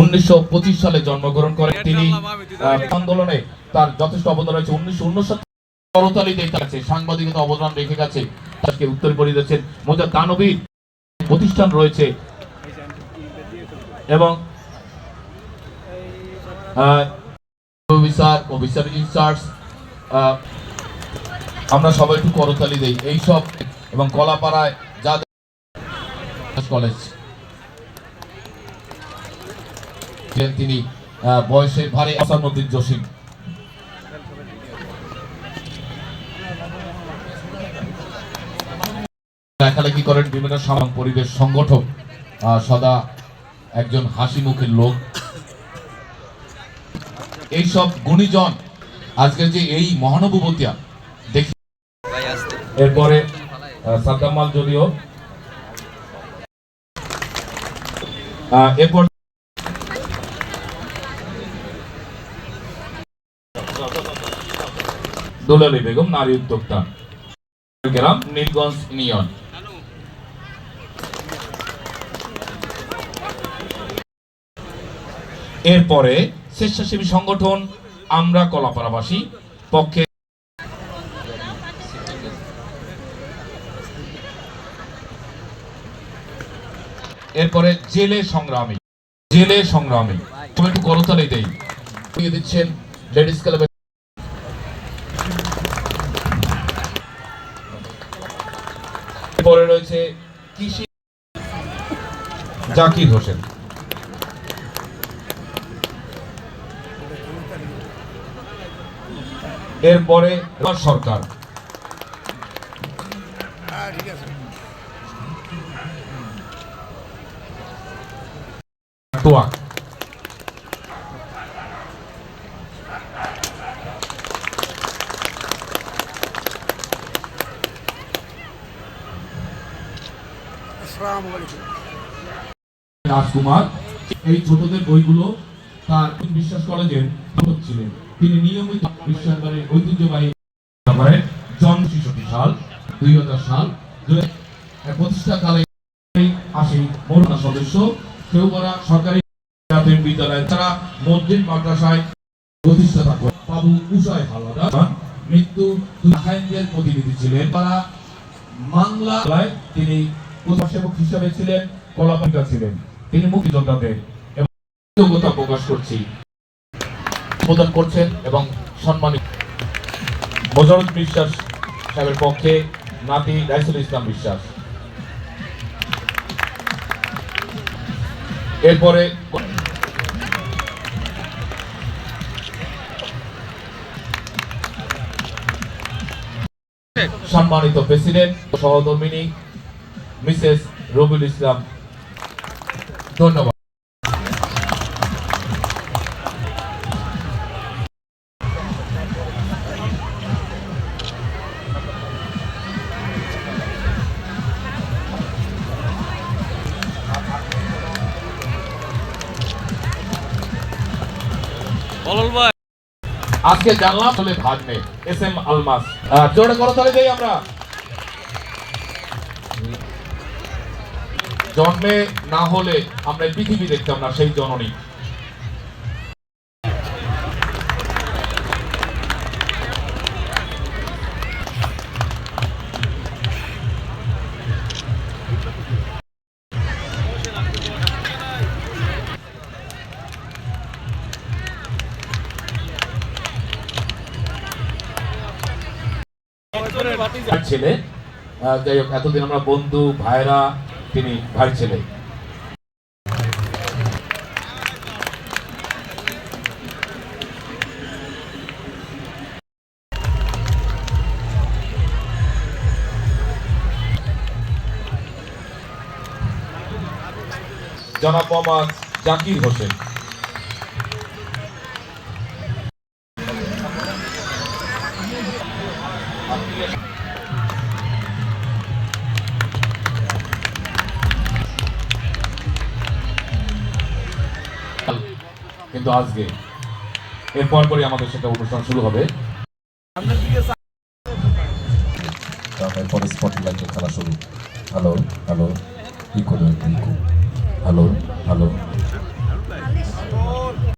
উনিশশো সালে জন্মগ্রহণ করেন তিনি। আন্দোলনে তার যথেষ্ট অবদান রয়েছে। উনিশশো উনষাট করতালি দিয়ে গেছে সাংবাদিকতা অবদান রেখে গেছে। তাকে উত্তর দিয়েছেন মোজা দানবীর প্রতিষ্ঠান রয়েছে। এবং আহ, অফিসার অফিসার ইনচার্জ আমরা সবাই একটু করতালি দেই। এইসব এবং কলাপাড়ায় যা কলেজ ছিলেন তিনি বয়সের ভারে আসানুদ্দিন জসিম। লেখালেখি করেন? বিভিন্ন সামাজিক পরিবেশ সংগঠক সদা একজন হাসি মুখের লোক। এইসব গুণীজন আজকের যে এই মহানুভবতিয়া দেখি এরপরে আহ, সাদ্দাম যদিও এরপর দুলালী বেগম, নারী উদ্যোক্তা। গ্রাম নীলগঞ্জ ইউনিয়ন এরপরে স্বেচ্ছাসেবী সংগঠন আমরা কলাপাড়াবাসী পক্ষে এরপরে জেলে সংগ্রামী জেলে সংগ্রামী। তুমি একটু করতালি দেই। দিচ্ছেন লেডিস ক্লাবের জাকির হোসেন। এরপরে সরকার। আসসালামু আলাইকুম। রাজকুমার, এই ছোটদের বইগুলো তার বিশ্বাস কলেজের ছিলেন। তিনি নিয়মিত বিশ্বাসবাড়ির ঐতিহ্যবাহী করেন জন্ম ছেষট্টি সাল, দুই হাজার সাল প্রতিষ্ঠাকালে সদস্য সরকারি প্রাথমিক বিদ্যালয়। তারা মসজিদ, মাদ্রাসায় প্রতিষ্ঠাতা করেন। বাবু উষায় মৃত্যু প্রতিনিধি ছিলেন। তারা মাংলায় তিনি সেবক হিসাবে ছিলেন, কলাপালিকা ছিলেন। তিনি মুক্তিযোদ্ধাদের এবং কৃতজ্ঞতা প্রকাশ করছি। প্রদান করছেন এবং সম্মানিত। মজরুল বিশ্বাস সাহেবের পক্ষে নাতি রাইসুল ইসলাম বিশ্বাস। এরপরে সম্মানিত প্রেসিডেন্ট, সহধর্মিনী, মিসেস রবিউল ইসলাম ধন্যবাদ। আজকে জানলাম বলে ভাগ নেই। S M Almas. জোরে করো তাহলে যাই আমরা। জন্মে না হলে আমরা পৃথিবী দেখতাম না সেই জননী। ছেলে যাই হোক এতদিন আমরা বন্ধু ভাইরা তিনি ভাই ছেলে। জনাব মোহাম্মদ জাকির হোসেন। কিন্তু আজকে। এরপর পরই আমাদের সেটা অনুষ্ঠান শুরু হবে। তারপরে স্পটলাইটের খেলা শুরু। Hello hello echo echo hello hello